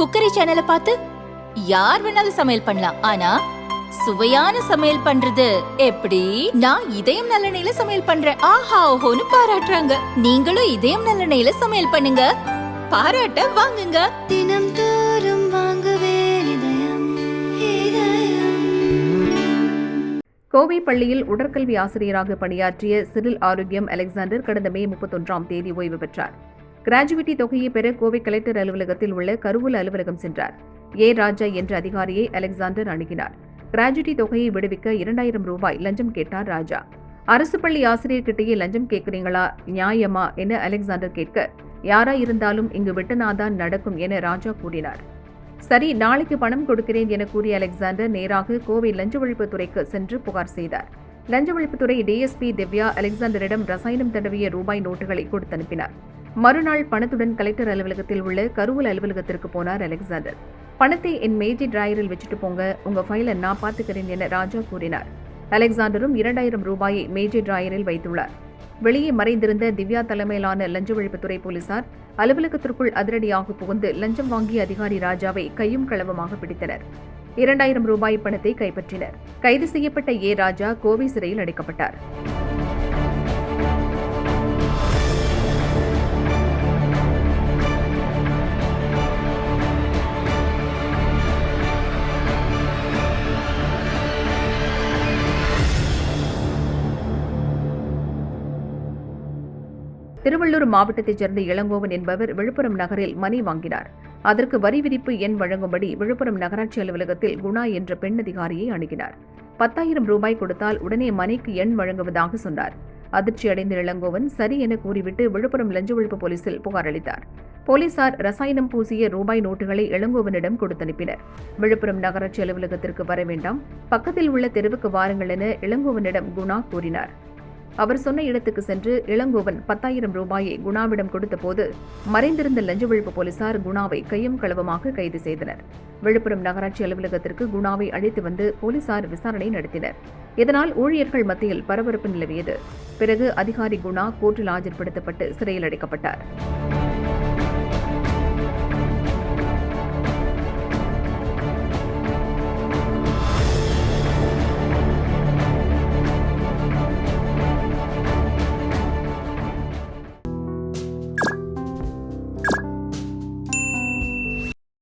Cookery சேனலை பார்த்து யார் வேணாலும் சமையல் பண்ணலாம். ஆனா சுவையான சமையல் பண்றது எப்படி? நான் இதயம் நல்லெண்ணெயில சமையல் பண்றேன். ஆஹா ஓஹோன்னு பாராட்டுறாங்க. நீங்களும் இதயம் நல்லெண்ணெயில சமையல் பண்ணுங்க. பாராட்ட வாங்குங்க. தினம் தோறும் வாங்குவே இதயம் இதயம். கோவை பள்ளியில் உடற்கல்வி ஆசிரியராக பணியாற்றிய சிறில் ஆரோக்கியம் அலெக்சாண்டர் கடந்த மே முப்பத்தொன்றாம் தேதி ஓய்வு பெற்றார். கிராஜுவிட்டி தொகையை பெற கோவை கலெக்டர் அலுவலகத்தில் உள்ள கருவூல அலுவலகம் சென்றார். ஏ. ராஜா என்ற அதிகாரியை அலெக்சாண்டர் அணுகினார். கிராஜுவிட்டி தொகையை விடுவிக்க இரண்டாயிரம் ரூபாய் லஞ்சம் கேட்டார் ராஜா. அரசு பள்ளி ஆசிரியர்கிட்டயே லஞ்சம் கேட்கிறீங்களா நியாயமா என அலெக்சாண்டர் கேட்க யாரா இருந்தாலும் இங்கு வெட்டனாதான் நடக்கும் என ராஜா கூறினார். சரி நாளைக்கு பணம் கொடுக்கிறேன் என கூறிய அலெக்சாண்டர் நேராக கோவை லஞ்ச ஒழிப்புத்துறைக்கு சென்று புகார் செய்தார். லஞ்ச ஒழிப்புத்துறை டிஎஸ்பி திவ்யா அலெக்சாண்டரிடம் ரசாயனம் தடவிய ரூபாய் நோட்டுகளை கொடுத்தனுப்பினார். மறுநாள் பணத்துடன் கலெக்டர் அலுவலகத்தில் உள்ள கருவூல அலுவலகத்திற்கு போனார் அலெக்சாண்டர். பணத்தை என் மேஜி டிராயரில் வச்சுட்டு போங்க உங்க ஃபைலை நான் பார்த்துக்கிறேன் என ராஜா கூறினார். அலெக்சாண்டரும் இரண்டாயிரம் ரூபாயை மேஜை டிராயரில் வைத்துள்ளார். வெளியே மறைந்திருந்த திவ்யா தலைமையிலான லஞ்ச ஒழிப்புத்துறை போலீசார் அலுவலகத்திற்குள் அதிரடியாக புகுந்து லஞ்சம் வாங்கிய அதிகாரி ராஜாவை கையும் களவமாக பிடித்தனர். இரண்டாயிரம் ரூபாய் பணத்தை கைப்பற்றினர். கைது செய்யப்பட்ட ஏ ராஜா கோவை சிறையில் அடைக்கப்பட்டார். திருவள்ளூர் மாவட்டத்தைச் சேர்ந்த இளங்கோவன் என்பவர் விழுப்புரம் நகரில் மனை வாங்கினார். அதற்கு வரி விதிப்பு எண் வழங்கும்படி விழுப்புரம் நகராட்சி அலுவலகத்தில் குணா என்ற பெண் அதிகாரியை அணுகினார். பத்தாயிரம் ரூபாய் கொடுத்தால் உடனே மனைக்கு எண் வழங்குவதாக சொன்னார். அதிர்ச்சி அடைந்த இளங்கோவன் சரி என கூறிவிட்டு விழுப்புரம் லஞ்ச ஒழிப்பு போலீசில் புகார் அளித்தார். போலீசார் ரசாயனம் பூசிய ரூபாய் நோட்டுகளை இளங்கோவனிடம் கொடுத்தனுப்பினர். விழுப்புரம் நகராட்சி அலுவலகத்திற்கு வர வேண்டாம் பக்கத்தில் உள்ள தெருவுக்கு வாருங்கள் என இளங்கோவனிடம் குணா கூறினார். அவர் சொன்ன இடத்துக்கு சென்று இளங்கோவன் பத்தாயிரம் ரூபாயை குணாவிடம் கொடுத்தபோது மறைந்திருந்த லஞ்ச ஒழிப்பு போலீசார் குணாவை கையும் களவமாக கைது செய்தனர். விழுப்புரம் நகராட்சி அலுவலகத்திற்கு குணாவை அழைத்து வந்து போலீசார் விசாரணை நடத்தினர். இதனால் ஊழியர்கள் மத்தியில் பரபரப்பு நிலவியது. பிறகு அதிகாரி குணா கோர்ட்டில் ஆஜர்படுத்தப்பட்டு சிறையில் அடைக்கப்பட்டார்.